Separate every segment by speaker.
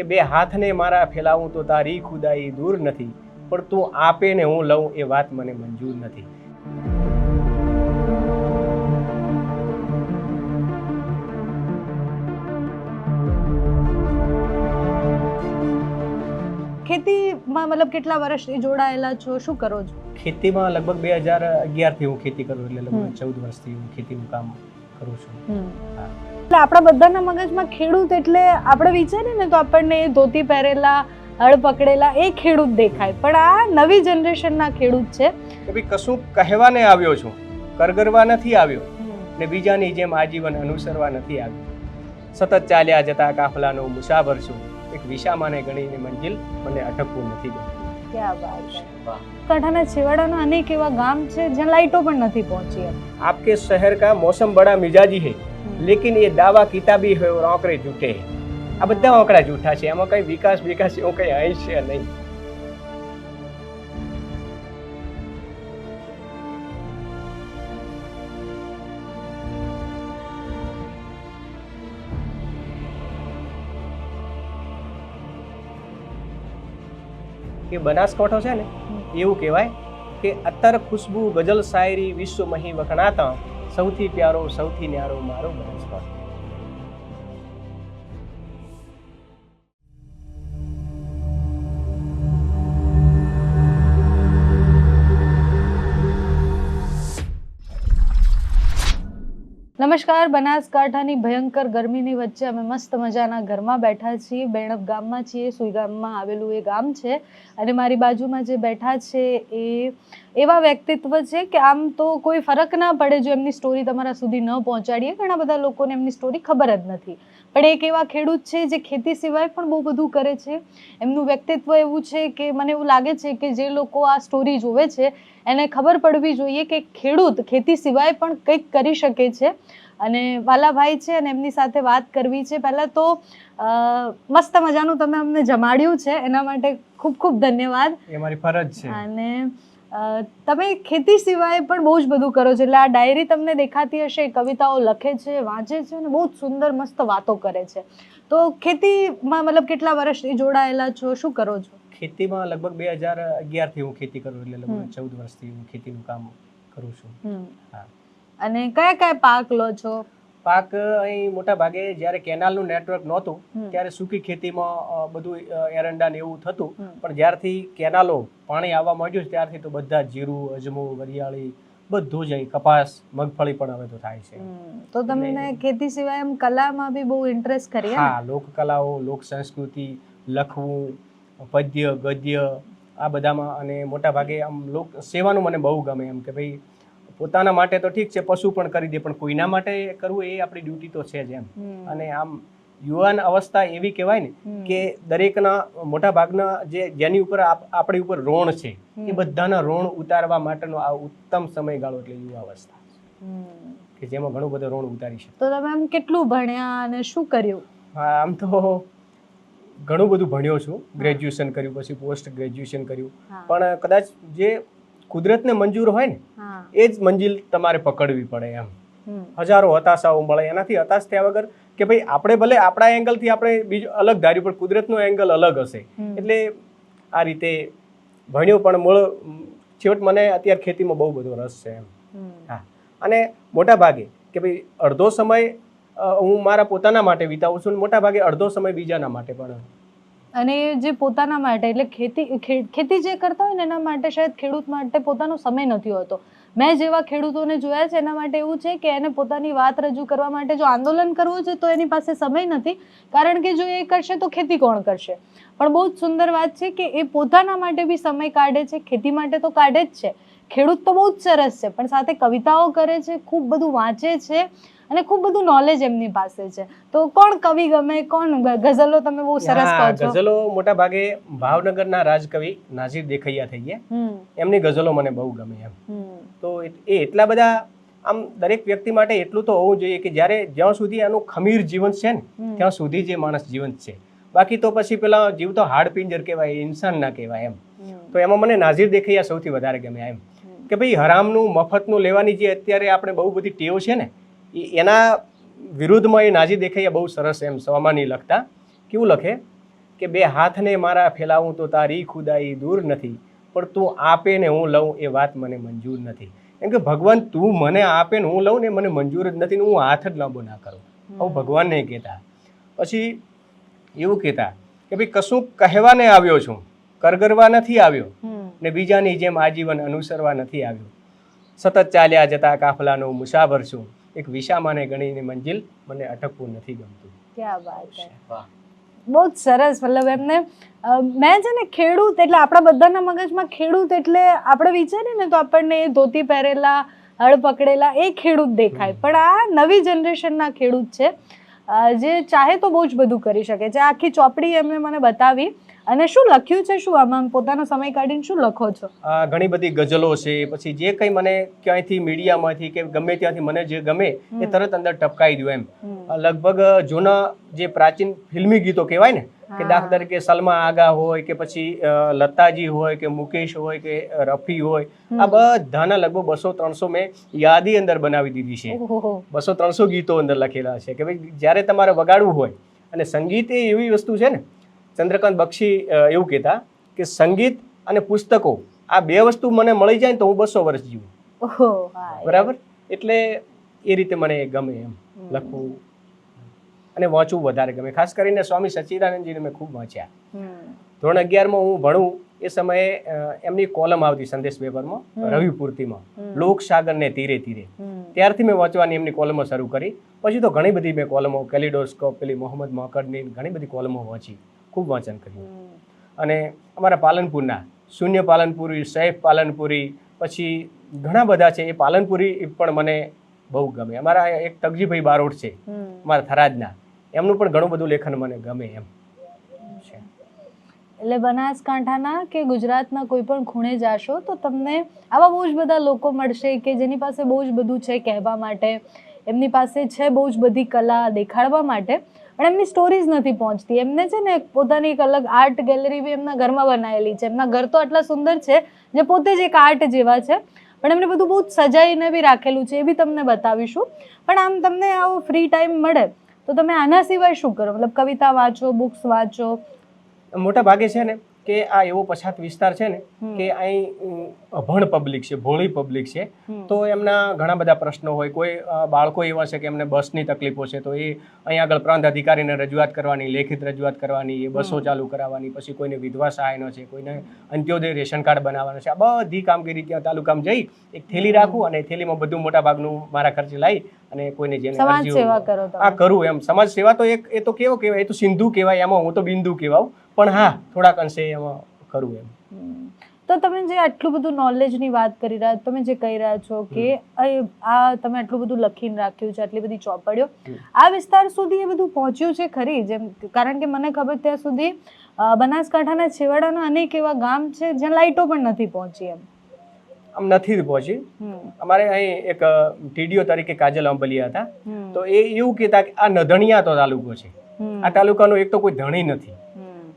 Speaker 1: કે બે હાથને મારા ફેલાવું તો તારી ખુદાઈ દૂર નથી પણ તું આપે ને હું લઉં એ વાત મને મંજૂર નથી.
Speaker 2: ખેતીમાં મતલબ કેટલા વર્ષથી જોડાયેલા છો? શું કરો છો?
Speaker 1: ખેતીમાં લગભગ બે હજાર અગિયારથી હું ખેતી કરું એટલે લગભગ ચૌદ વર્ષથી હું ખેતીનું કામ કરું છું.
Speaker 2: એટલે આપણા બધાના મગજમાં ખેડૂત એટલે આપણે વિચારીએ ને તો આપણને એ ધોતી પહેરેલા હળ પકડેલા એ ખેડૂત દેખાય. પણ આ નવી જનરેશનના ખેડૂત છે.
Speaker 1: કે ભાઈ કશું કહેવાને આવ્યો છું. કરગરવા નથી આવ્યો. ને બીજાની જેમ આજીવન અનુસરવા નથી આવ્યો. સતત ચાલ્યા જતા કાફલાનો મુસાફર છું. એક વિશામાને ગણીને મંજિલ મને અટકવું નથી ગમતું.
Speaker 2: ક્યાં વાત છેવાડાના અનેક એવા ગામ છે જ્યાં લાઇટો પણ નથી પહોંચી
Speaker 1: આપકે શહેર કા મોસમ બડા મિજાજી હે લેકિન એ દાવા કિતાબી હોય રોકરે જૂઠે આ બધા આંકડા જૂઠા છે એમાં કઈ વિકાસ વિકાસ એવું કઈ હૈ છે નહીં. કે બનાસકાંઠો છે ને, એવું કહેવાય કે અત્તર ખુશ્બુ ગઝલ શાયરી વિશ્વ મહી વખણાતા, સૌથી પ્યારો, સૌથી ન્યારો મારો બનાસકાંઠો.
Speaker 2: નમસ્કાર, બનાસકાંઠાની ભયંકર ગરમીની વચ્ચે અમે મસ્ત મજાના ઘરમાં બેઠા છીએ. બેણપ ગામમાં છીએ, સુઈ ગામમાં આવેલું એ ગામ છે. અને મારી બાજુમાં જે બેઠા છે એ એવા વ્યક્તિત્વ છે કે આમ તો કોઈ ફરક ના પડે જો એમની સ્ટોરી તમારા સુધી ન પહોંચાડીએ. ઘણા બધા લોકોને એમની સ્ટોરી ખબર જ નથી. પણ એક એવા ખેડૂત છે જે ખેતી સિવાય પણ બહુ બધું કરે છે. એમનું વ્યક્તિત્વ એવું છે કે મને એવું લાગે છે કે જે લોકો આ સ્ટોરી જોવે છે એને ખબર પડવી જોઈએ કે ખેડૂત ખેતી સિવાય પણ કંઈક કરી શકે છે. અને વાલાભાઈ છે અને એમની સાથે વાત કરવી છે. પહેલાં તો મસ્ત મજાનું તમે અમને જમાડ્યું છે. એના માટે ખૂબ ખૂબ ધન્યવાદ.
Speaker 1: એ મારી ફરજ છે.
Speaker 2: અને તમે ખેતી સિવાય પણ બહુ જ બધું કરો છો. એટલે આ ડાયરી તમને દેખાતી હશે કવિતાઓ લખે છે વાંચે છે અને બહુ જ સુંદર મસ્ત વાતો કરે છે. તો ખેતીમાં મતલબ કેટલા વર્ષથી જોડાયેલા છો? શું કરો છો?
Speaker 1: ખેતીમાં લગભગ બે હજાર અગિયારથી હું ખેતી કરું એટલે લગભગ ચૌદ વર્ષથી હું ખેતીનું કામ કરું છું. હા.
Speaker 2: અને કયા કયા પાક લો છો?
Speaker 1: પાક અહીં મોટા ભાગે જ્યારે કેનાલનું નેટવર્ક નહોતું ત્યારે સૂકી ખેતીમાં બધું એરંડા ને એવું થતું. પણ જ્યારથી કેનાલો પાણી આવવા માંડ્યું ત્યારથી તો બધા જીરું અજમો વરિયાળી બધું જ અહીં કપાસ મગફળી પણ હવે તો થાય છે.
Speaker 2: તો તમને ખેતી સિવાય એમ કલામાં બી બહુ ઇન્ટરેસ્ટ કરી હા
Speaker 1: લોક કલાઓ લોક સંસ્કૃતિ લખવું પદ્ય ગદ્ય આ બધામાં અને મોટા ભાગે આમ લોક સેવાનું મને બહુ ગમે એમ કે ભાઈ પોતાના માટે તો ઠીક છે પશુ પણ કરી દે પણ કોઈના માટે કરવું એ આપણી ડ્યુટી તો છે જ એમ. અને આમ યુવાન અવસ્થા એવી કહેવાય ને કે દરેકના મોટા ભાગના જે જેની ઉપર આપણી ઉપર ઋણ છે એ બધાના ઋણ ઉતારવા માટેનો આ ઉત્તમ સમયગાળો એટલે યુવા અવસ્થા. કે જેમાં ઘણું બધું ઋણ ઉતારી શકે.
Speaker 2: તો તમે આમ કેટલું ભણ્યા અને શું કર્યું?
Speaker 1: હા આમ તો ઘણું બધું ભણ્યો છું. ગ્રેજ્યુએશન કર્યું પછી પોસ્ટ ગ્રેજ્યુએશન કર્યું. પણ કદાચ જે કુદરતને મંજૂર હોય ને એ જ મંજિલ તમારે પકડવી પડે એમ. હજારો હતાશાઓ મળે એનાથી હતાશ થયા વગર કે ભાઈ આપણે ભલે આપણા એંગલથી આપણે બીજું અલગ ધાર્યું પણ કુદરતનો એંગલ અલગ હશે. એટલે આ રીતે ભણ્યો પણ મૂળ છેવટ મને અત્યારે ખેતીમાં બહુ બધો રસ છે એમ. હા. અને મોટા ભાગે કે ભાઈ અડધો સમય હું મારા પોતાના માટે વિતાવું છું અને મોટા ભાગે અડધો સમય બીજાના માટે પણ
Speaker 2: અને જે પોતાના માટે, એટલે ખેતી ખેતી જે કરતા હોય ને એના માટે શાયદ ખેડૂત માટે પોતાનો સમય નથી હોતો. મેં જેવા ખેડૂતોને જોયા છે, એના માટે એવું છે કે એને પોતાની વાત રજૂ કરવા માટે જો આંદોલન કરવું છે તો એની પાસે સમય નથી, કારણ કે જો એ કરશે તો ખેતી કોણ કરશે? પણ બહુ જ સુંદર વાત છે કે એ પોતાના માટે બી સમય કાઢે છે, ખેતી માટે તો કાઢે જ છે. ખેડૂત તો બહુ જ સરસ છે, પણ સાથે કવિતાઓ કરે છે, ખૂબ બધું વાંચે છે અને ખૂબ બધું નોલેજ એમની પાસે છે. તો કોણ કવિ ગમે કોણ ગઝલો તમે બહુ સરસ કહો છો.
Speaker 1: ગઝલો મોટા ભાગે ભાવનગરના રાજકવિ નાઝીર દેખૈયા થઈ ગયા. એમની ગઝલો મને બહુ ગમે એમ. તો એ એટલા બધા આમ દરેક વ્યક્તિ માટે એટલું તો હોવું જોઈએ કે જ્યારે જ્યાં સુધી આનું ખમીર જીવન છે ને ત્યાં સુધી જે માણસ જીવંત છે. બાકી તો પછી પેલા જીવ તો હાડ પિંજર કહેવાય ઇન્સાન ના કહેવાય એમ. તો એમાં મને નાઝીર દેખૈયા સૌથી વધારે ગમે એમ. કે ભાઈ હરામનું મફતનું લેવાની જે અત્યારે આપણે બહુ બધી ટેવ છે ને એના વિરુદ્ધમાં એ નાજી દેખૈયા બહુ સરસ એમ સવામાની લખતા. કેવું લખે? કે બે હાથને મારા ફેલાવું તો તારી ખુદાઈ દૂર નથી પણ તું આપે ને હું લઉં એ વાત મને મંજૂર નથી. કેમ કે ભગવાન તું મને આપે ને હું લઉં ને મને મંજૂર જ નથી ને હું હાથ જ લાંબો ના કરું. આવું ભગવાનને કહેતા. પછી એવું કહેતા કે ભાઈ કશું કહેવાને આવ્યો છું કરગરવા નથી આવ્યો ને બીજાની જેમ આજીવન અનુસરવા નથી આવ્યો. સતત ચાલ્યા જતા કાફલાનો મુસાફર છું. એક વિશામાને ગણીને મંજિલ મને અટકવું નથી ગમતું.
Speaker 2: ક્યાં વાત છે
Speaker 1: વાહ.
Speaker 2: બહુ જ સરસ મતલબ એમને મેં છે ને ખેડૂત એટલે આપણા બધાના મગજમાં ખેડૂત એટલે આપણે વિચારીએ ને તો આપણને એ ધોતી પહેરેલા હળ પકડેલા એ ખેડૂત દેખાય. પણ આ નવી જનરેશનના ખેડૂત છે. જે ચાહે તો બહુ જ બધું કરી શકે. છે આખી ચોપડી એમને મને બતાવી. અને શું લખ્યું છે? શું આમાં પોતાનો સમય કાઢીને શું લખો છો?
Speaker 1: ઘણી બધી ગઝલો છે પછી જે કંઈ મને ક્યાંયથી મીડિયામાંથી કે ગમે ત્યાંથી મને જે ગમે એ તરત અંદર ટપકાઈ દઉં એમ. લગભગ જૂના જે પ્રાચીન ફિલ્મી ગીતો કહેવાય ને કે. દાખલા તરીકે સલમા આગા હોય કે પછી લતાજી હોય કે મુકેશ હોય કે રફી હોય આ બધાના લગભગ બસો ત્રણસો મેં યાદી અંદર બનાવી દીધી છે. બસો ત્રણસો ગીતો અંદર લખેલા છે કે ભાઈ જ્યારે તમારે વગાડવું હોય અને સંગીત એ એવી વસ્તુ છે ને ચંદ્રકાંત બક્ષી એવું કહેતા કે સંગીત અને પુસ્તકો આ બે વસ્તુ મને મળી જાય ને તો હું બસો વર્ષ જીવું. બરાબર? એટલે એ રીતે મને ગમે એમ લખવું અને વાંચવું વધારે ગમે. ખાસ કરીને સ્વામી સચ્ચિદાનંદજીને મેં ખૂબ વાંચ્યા. ધોરણ અગિયારમાં હું ભણું એ સમયે એમની કોલમ આવતી સંદેશ પેપરમાં. રવિ પૂર્તિમાં.
Speaker 2: હમ.
Speaker 1: લોકસાગરને તીરે તીરે ત્યારથી મેં વાંચવાની એમની કોલમો શરૂ કરી. પછી તો ઘણી બધી મેં કોલમો કેલિડોસ્કોપ પેલી મોહમ્મદ મોકડની ઘણી બધી કોલમો વાંચી. ખૂબ વાંચન કર્યું. અને અમારા પાલનપુરના, શૂન્ય પાલનપુરી સૈફ પાલનપુરી, પછી ઘણા બધા છે, એ પાલનપુરી પણ મને બહુ ગમે. અમારા એક તગજીભાઈ બારોટ છે, અમારા થરાદના. એમનું પણ ઘણું બધું લેખન મને ગમે એમ. છે.
Speaker 2: એટલે બનાસકાંઠાના કે ગુજરાતના કોઈ પણ ખૂણે જાશો, તો તમને આવા બહુ જ બધા લોકો મળશે કે જેની પાસે બહુ જ બધું છે કહેવા માટે. એમની પાસે છે બહુ જ બધી કલા દેખાડવા માટે. પણ એમની સ્ટોરીઝ નથી પહોંચતી. એમને છે ને પોતાની એક અલગ આર્ટ ગેલેરી બી એમના ઘરમાં બનાવેલી છે. એમના ઘર તો આટલા સુંદર છે જે પોતે જ એક આર્ટ જેવા છે. પણ એમને બધું બહુ સજાઈને બી રાખેલું છે એ બી તમને બતાવીશું. પણ આમ તમને આવો ફ્રી ટાઈમ મળે તો તમે આના સિવાય શું કરો? મતલબ કવિતા વાંચો બુક્સ વાંચો?
Speaker 1: મોટા ભાગે છે ને કે આ એવો પછાત વિસ્તાર છે ને કે અહીં અભણ પબ્લિક છે ભોળી પબ્લિક છે તો એમના ઘણા બધા પ્રશ્નો હોય. કોઈ બાળકો એવા છે કે એમને બસની તકલીફો છે તો એ અહીં આગળ પ્રાંત અધિકારીને રજૂઆત કરવાની લેખિત રજૂઆત કરવાની એ બસો ચાલુ કરાવવાની પછી કોઈને વિધવા સહાયનો છે કોઈને અંત્યોદય રેશન કાર્ડ બનાવવાનો છે. આ બધી કામગીરી ત્યાં તાલુકામાં જઈ એક થેલી રાખું અને થેલીમાં બધું મોટા ભાગનું મારા ખર્ચે લાવી અને કોઈને જેને આ કરું એમ. સમાજ સેવા તો એક એ તો કેવો કહેવાય? એ તો સિંધુ કહેવાય એમાં હું તો બિંદુ કહેવાઉં. પણ હા થોડાક અંશે એમાં કરું એમ.
Speaker 2: તો તમે જે આટલું બધું નોલેજની વાત કરી રહ્યા તમે જે કહી રહ્યા છો કે આ તમે આટલું બધું લખીને રાખ્યું છે આટલી બધી ચોપડીઓ આ વિસ્તાર સુધી એ બધું પહોંચ્યું છે ખરી? જેમ કારણ કે મને ખબર ત્યાં સુધી બનાસકાંઠાના છેવાડાના અનેક એવા ગામ છે જ્યાં લાઇટો પણ નથી પહોંચી એમ.
Speaker 1: આમ નથી પહોંચી. અમારે અહીં એક ટીડીઓ તરીકે કાજલ અંબલિયા હતા. તો એ એવું કહેતા કે આ નધણિયા તો તાલુકો છે. આ તાલુકાનો એક તો કોઈ ધણી નથી.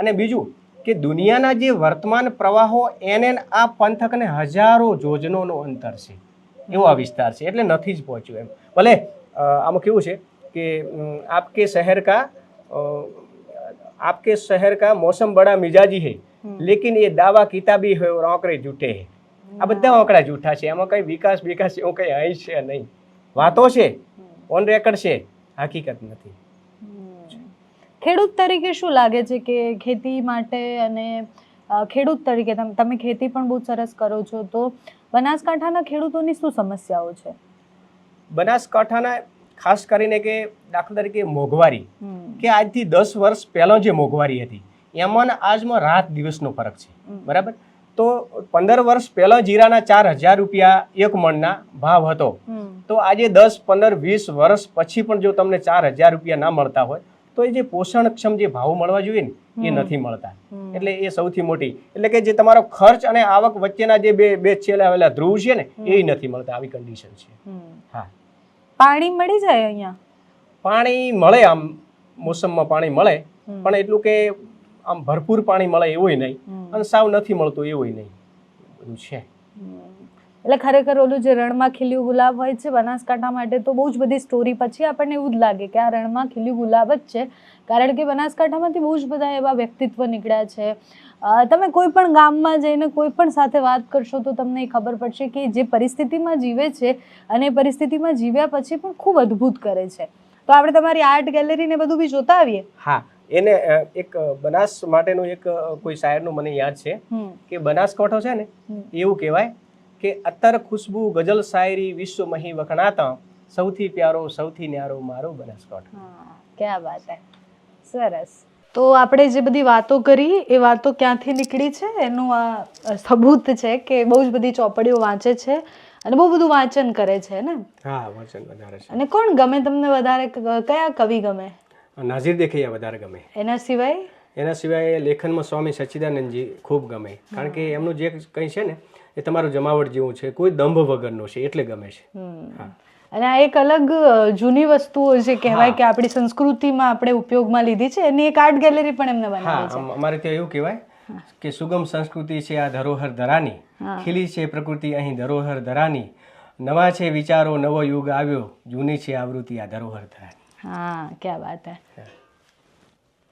Speaker 1: અને બીજું કે દુનિયાના જે વર્તમાન પ્રવાહો એને આ પંથકને હજારો જોજનોનો અંતર છે. એવો આ વિસ્તાર છે એટલે નથી જ પહોંચ્યું એમ. ભલે આમાં કેવું છે કે આપકે શહેર કા આપકે શહેર કા મોસમ બડા મિજાજી હે. લેકિન એ દાવા કિતાબી હોય और આંકડે જૂઠે હે. આ બધા આંકડા જૂઠા છે એમાં કઈ વિકાસ વિકાસ એવું કઈ અહીં છે નહીં. વાતો છે ઓન રેકર્ડ છે હકીકત નથી.
Speaker 2: ખેડૂત તરીકે શું લાગે છે કે ખેતી માટે અને ખેડૂત તરીકે તમ- ખેતી પણ બહુ સરસ કરો છો તો બનાસકાંઠાના ખેડૂતોની શું સમસ્યાઓ છે?
Speaker 1: બનાસકાંઠાના ખાસ કરીને કે દાખલા તરીકે મોંઘવારી કે આજથી દસ વર્ષ પહેલાં જે મોંઘવારી હતી એમાં આજમાં રાત દિવસનો ફરક છે બરાબર? તો પંદર વર્ષ પહેલાં જીરાના ચાર હજાર રૂપિયા એક મણના ભાવ હતો. તો આજે દસ પંદર વીસ વર્ષ પછી પણ જો તમને ચાર હજાર રૂપિયા ના મળતા હોય તો એ જે પોષણક્ષમ જે ભાવ મળવા જોઈએ ને એ નથી મળતા. એટલે એ સૌથી મોટી એટલે કે જે તમારો ખર્ચ અને આવક વચ્ચેના જે બે બે છેલ્લા આવેલા ધ્રુવ છે ને એ નથી મળતા આવી કન્ડિશન છે. હા.
Speaker 2: પાણી મળી જાય અહીંયા?
Speaker 1: પાણી મળે આમ મોસમમાં પાણી મળે પણ એટલું કે આમ ભરપૂર પાણી મળે એવું નહીં. અને સાવ નથી મળતું એવું નહીં. બધું છે.
Speaker 2: એટલે ખરેખર ઓલું જે રણમાં ખીલ્યું ગુલાબ હોય છે બનાસકાંઠા માટે તો બહુ જ બધી સ્ટોરી પછી આપણને એવું જ લાગે કે આ રણમાં ખીલ્યું ગુલાબ જ છે. કારણ કે બનાસકાંઠામાંથી બહુ જ બધા એવા વ્યક્તિત્વ નીકળ્યા છે. તમે કોઈ પણ ગામમાં જઈને કોઈ પણ સાથે વાત કરશો તો તમને એ ખબર પડશે કે જે પરિસ્થિતિમાં જીવે છે અને પરિસ્થિતિમાં જીવ્યા પછી પણ ખૂબ અદ્ભુત કરે છે. તો આપણે તમારી આર્ટ ગેલેરીને બધું બી જોતા આવીએ?
Speaker 1: હા એને એક બનાસ માટેનું એક કોઈ શાયરનું મને યાદ છે કે બનાસકાંઠો છે ને એવું કહેવાય કે અત્તર ખુશ્બુ ગઝલ શાયરી વિશ્વ મહી વખણાતા. સૌથી પ્યારો સૌથી ન્યારો મારો બનાસકાંઠો.
Speaker 2: હા ક્યાં વાત હે? સરસ. તો આપણે જે બધી વાતો કરી એ વાતો ક્યાંથી નીકળી છે? એનું આ સબૂત છે કે બહુ જ બધી ચોપડીઓ વાંચે છે અને બહુ બધું વાંચન કરે છે ને?
Speaker 1: હા વાંચન વધારે છે.
Speaker 2: અને કોણ ગમે તમને વધારે? કયા કવિ ગમે?
Speaker 1: નાઝીર દેખૈયા વધારે ગમે.
Speaker 2: એના સિવાય?
Speaker 1: એના સિવાય લેખનમાં સ્વામી સચ્ચિદાનંદજી ખૂબ ગમે. કારણ કે એમનું જે કંઈ છે ને એ તમારું જમાવટ જેવું છે કોઈ દંભ વગરનો છે એટલે ગમે છે. હા.
Speaker 2: અને આ એક અલગ જૂની વસ્તુઓ જે કહેવાય કે આપણી સંસ્કૃતિમાં આપણે ઉપયોગમાં લીધી છે એની એક આર્ટ ગેલેરી પણ એમને બનાવી છે.
Speaker 1: અમારે ત્યાં એવું કહેવાય કે સુગમ સંસ્કૃતિ છે આ ધરોહર ધરાની. ખીલી છે પ્રકૃતિ અહીં ધરોહર ધરાની. નવા છે વિચારો નવો યુગ આવ્યો. જૂની છે આવૃત્તિ આ ધરોહર ધરાની.
Speaker 2: હા ક્યાં વાત હે.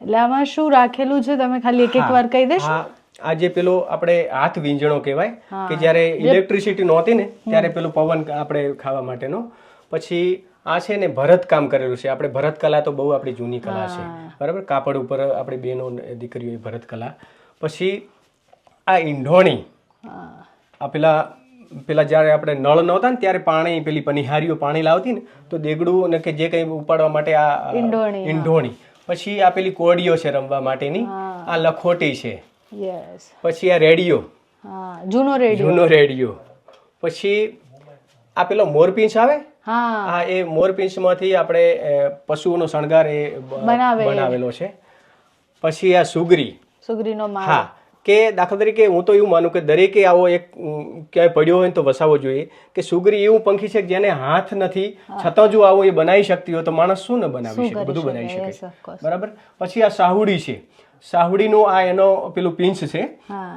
Speaker 2: એટલે આમાં શું રાખેલું છે તમે ખાલી એક એક વાર કહી દેશો?
Speaker 1: આ જે પેલો આપણે હાથ વીંજણો કહેવાય કે જ્યારે ઇલેક્ટ્રિસિટી નહોતી ને ત્યારે પેલું પવન આપણે ખાવા માટેનો. પછી આ છે ને ભરતકામ કરેલું છે. આપણે ભરત કલા તો બહુ આપણી જૂની કલા છે. બરાબર? કાપડ ઉપર આપણી બહેનો દીકરીઓ ભરત કલા. પછી આ ઈંઢોણી. આ પેલા પેલા જ્યારે આપણે નળ નહોતા ને ત્યારે પાણી પેલી પનિહારીઓ પાણી લાવતી ને તો દેગડું ને કે જે કંઈ ઉપાડવા માટે આ
Speaker 2: ઈંઢોણી
Speaker 1: પછી આ પેલી કોડીઓ છે રમવા માટેની. આ લખોટી છે.
Speaker 2: યસ
Speaker 1: પછી આ રેડિયો.
Speaker 2: હા જૂનો રેડિયો.
Speaker 1: જૂનો રેડિયો. પછી આ પેલો મોરપીંછ આવે?
Speaker 2: હા.
Speaker 1: એ મોરપીંછમાંથી આપણે પશુઓનો શણગાર એ બનાવેલો છે. પછી આ સુગરી.
Speaker 2: સુગરીનો માળ.
Speaker 1: હા કે દાખલા તરીકે હું તો એવું માનું કે દરેકે આવો એક ક્યાંય પડ્યો હોય ને તો વસાવવો જોઈએ કે સુગરી એવું પંખી છે કે જેને હાથ નથી છતાં જો આવો એ બનાવી શકતી હોય તો માણસ શું ન બનાવી શકે? બધું બનાવી શકે. બરાબર? પછી આ સાહુડી છે. સાહુડીનું આ એનો પેલું પિંચ છે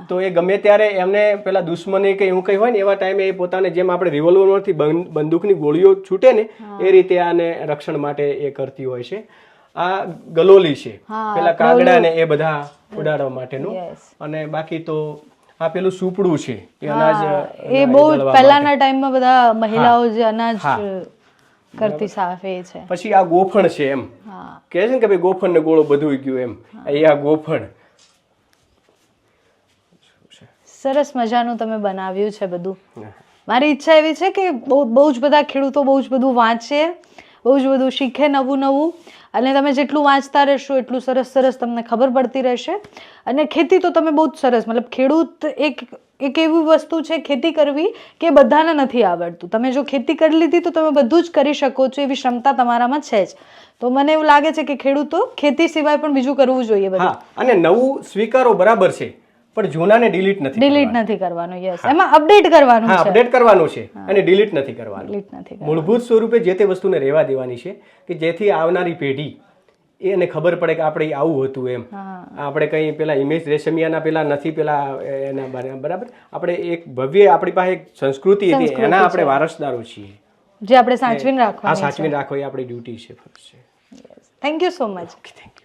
Speaker 1: તો એ ગમે ત્યારે એમને પેલા દુશ્મની કે એવું કંઈ હોય ને એવા ટાઈમે એ પોતાને જેમ આપણે રિવોલ્વરમાંથી બંદૂકની ગોળીઓ છૂટે ને એ રીતે આને રક્ષણ માટે એ કરતી હોય છે. આ ગલોલી છે. પેલા કાગડા ને એ બધા ઉડાડવા માટેનું. અને બાકી તો આ પેલું સુપડું છે એ અનાજ
Speaker 2: એ બહુ પહેલાના ટાઈમમાં બધા મહિલાઓ જે અનાજ. કરતી સાફ એ છે.
Speaker 1: પછી આ ગોફણ છે એમ. કહે છે ને કે ભાઈ ગોફણ ને ગોળો બધું ગયું એમ. એ આ ગોફણ.
Speaker 2: સરસ મજાનું તમે બનાવ્યું છે બધું. મારી ઈચ્છા એવી છે કે બહુ બહુ જ બધા ખેડૂતો બહુ જ બધું વાંચે બહુ જ બધું શીખે નવું નવું. અને તમે જેટલું વાંચતા રહેશો એટલું સરસ સરસ તમને ખબર પડતી રહેશે. અને ખેતી તો તમે બહુ જ સરસ મતલબ ખેડૂત એક એક એવી વસ્તુ છે ખેતી કરવી કે બધાને નથી આવડતું. તમે જો ખેતી કરી લીધી તો તમે બધું જ કરી શકો છો એવી ક્ષમતા તમારામાં છે જ. તો મને એવું લાગે છે કે ખેડૂતો ખેતી સિવાય પણ બીજું કરવું જોઈએ બધું.
Speaker 1: અને નવું સ્વીકારો બરાબર છે પણ જૂનાને ડિલીટ નથી
Speaker 2: ડિલીટ નથી કરવાનું યસ એમાં અપડેટ કરવાનું છે.
Speaker 1: અપડેટ કરવાનું છે અને ડિલીટ નથી કરવાનું.
Speaker 2: ડિલીટ નથી
Speaker 1: મૂળભૂત સ્વરૂપે જે તે વસ્તુને રહેવા દેવાની છે કે જેથી આવનારી પેઢી એને ખબર પડે કે આપણે આવું હતું એમ. આપણે કંઈ પેલા ઇમેજ રેશમિયાના પેલા નથી પેલા એના બારે. બરાબર? આપણે એક ભવ્ય આપણી પાસે એક સંસ્કૃતિ હતી એના આપણે વારસદારો છીએ.
Speaker 2: જે આપણે સાચવીને રાખવા
Speaker 1: સાચવીને રાખવા એ આપણી ડ્યુટી છે ફરજ છે.
Speaker 2: Thank you so much
Speaker 1: thank